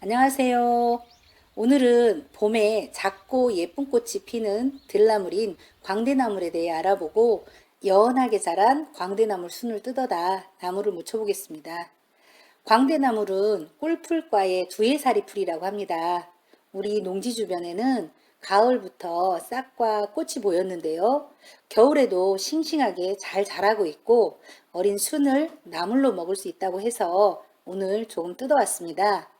안녕하세요. 오늘은 봄에 작고 예쁜 꽃이 피는 들나물인 광대나물에 대해 알아보고 연하게 자란 광대나물 순을 뜯어다 나무를 묻혀보겠습니다. 광대나물은 꿀풀과의 두해살이 풀이라고 합니다. 우리 농지 주변에는 가을부터 싹과 꽃이 보였는데요. 겨울에도 싱싱하게 잘 자라고 있고 어린 순을 나물로 먹을 수 있다고 해서 오늘 조금 뜯어왔습니다.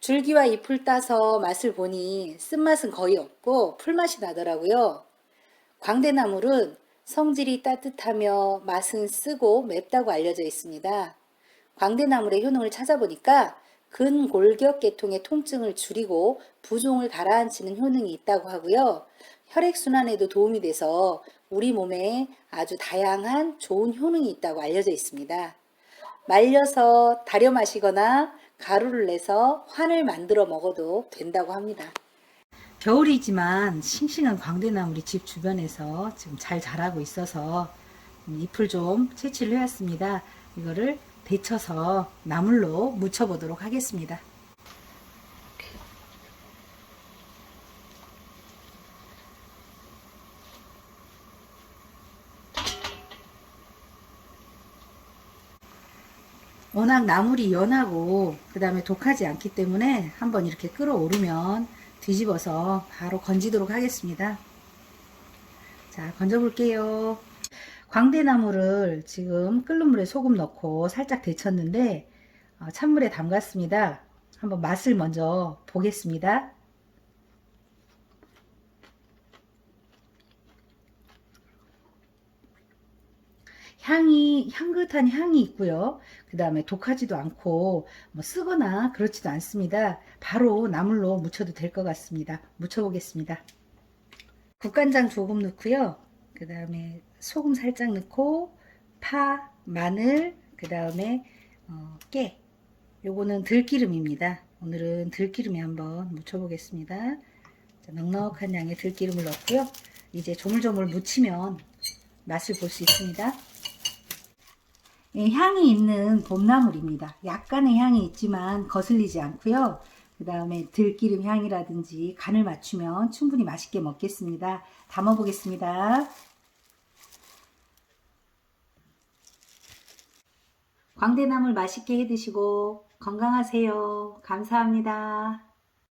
줄기와 잎을 따서 맛을 보니 쓴맛은 거의 없고 풀맛이 나더라고요. 광대나물은 성질이 따뜻하며 맛은 쓰고 맵다고 알려져 있습니다. 광대나물의 효능을 찾아보니까 근골격 계통의 통증을 줄이고 부종을 가라앉히는 효능이 있다고 하고요. 혈액순환에도 도움이 돼서 우리 몸에 아주 다양한 좋은 효능이 있다고 알려져 있습니다. 말려서 다려 마시거나 가루를 내서 환을 만들어 먹어도 된다고 합니다. 겨울이지만 싱싱한 광대나물이 집 주변에서 지금 잘 자라고 있어서 잎을 좀 채취를 해왔습니다. 이거를 데쳐서 나물로 무쳐보도록 하겠습니다. 워낙 나물이 연하고 그 다음에 독하지 않기 때문에 한번 이렇게 끓어오르면 뒤집어서 바로 건지도록 하겠습니다. 자, 건져 볼게요. 광대나물을 지금 끓는 물에 소금 넣고 살짝 데쳤는데 어, 찬물에 담갔습니다. 한번 맛을 먼저 보겠습니다. 향이 향긋한 향이 있고요. 그 다음에 독하지도 않고 뭐 쓰거나 그렇지도 않습니다. 바로 나물로 무쳐도 될 것 같습니다. 무쳐보겠습니다. 국간장 조금 넣고요. 그 다음에 소금 살짝 넣고 파, 마늘, 그 다음에 어, 깨. 요거는 들기름입니다. 오늘은 들기름에 한번 무쳐보겠습니다. 자, 넉넉한 양의 들기름을 넣고요. 이제 조물조물 무치면 맛을 볼 수 있습니다. 예, 향이 있는 봄나물입니다. 약간의 향이 있지만 거슬리지 않고요. 그 다음에 들기름 향이라든지 간을 맞추면 충분히 맛있게 먹겠습니다. 담아 보겠습니다. 광대나물 맛있게 해 드시고 건강하세요. 감사합니다.